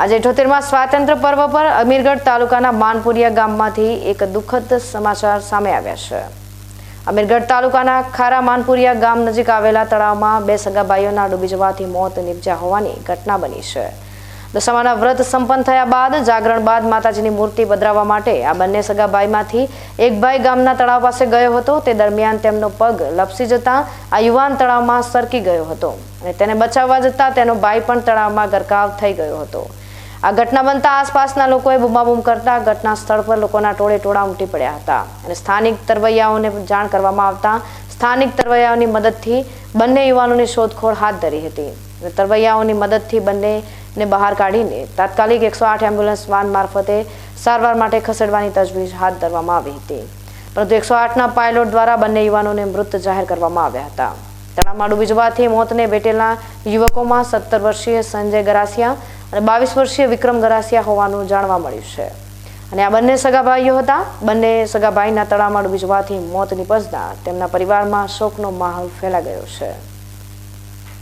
આજે અઠોતેરમાં સ્વાતંત્ર પર્વ પર અમીરગઢ તાલુકાના માનપુરિયા ગામમાંથી એક દુઃખદ સમાચાર સામે આવ્યા છે. અમીરગઢ તાલુકાના ખારા માનપુરિયા ગામ નજીક આવેલા તળાવમાં બે સગા ભાઈઓના ડૂબી જવાથી મોત નિપજ્યા હોવાની ઘટના બની છે. દશામાના વ્રત સંપન્ન થયા બાદ જાગરણ બાદ માતાજીની મૂર્તિ પધરાવવા માટે આ બંને સગા ભાઈમાંથી એક ભાઈ ગામના તળાવ પાસે ગયો હતો. તે દરમિયાન તેમનો પગ લપસી જતા આ યુવાન તળાવમાં સરકી ગયો હતો અને તેને બચાવવા જતા તેનો ભાઈ પણ તળાવમાં ગરકાવ થઈ ગયો હતો. આ ઘટના બનતા આસપાસના લોકોએ બૂમાબૂમ કરતા ઘટના સ્થળ પર લોકોના ટોળે ટોળા ઉમટી પડ્યા હતા. અને સ્થાનિક તરવૈયાઓને જાણ કરવામાં આવતા સ્થાનિક તરવૈયાઓની મદદથી બંને યુવાનોની શોધખોળ હાથ ધરી હતી. તરવૈયાઓની મદદથી બંનેને બહાર કાઢીને તાત્કાલિક એકસો આઠ એમ્બ્યુલન્સ વાન મારફતે સારવાર માટે ખસેડવાની તજવીજ હાથ ધરવામાં આવી હતી. પરંતુ એકસો આઠના પાયલોટ દ્વારા બંને યુવાનોને મૃત જાહેર કરવામાં આવ્યા હતા. તળામાં ડૂબી જવાથી મોતને ભેટેલા યુવકોમાં સત્તર વર્ષીય સંજય ગરાસિયા અને બાવીસ વર્ષીય વિક્રમ ગરાસિયા હોવાનું જાણવા મળ્યું છે. અને આ બંને સગા ભાઈઓ હતા. બંને સગા ભાઈના તળાવમાં વીજવાથી મોત નિપજતા તેમના પરિવારમાં શોકનો માહોલ ફેલાઈ ગયો છે.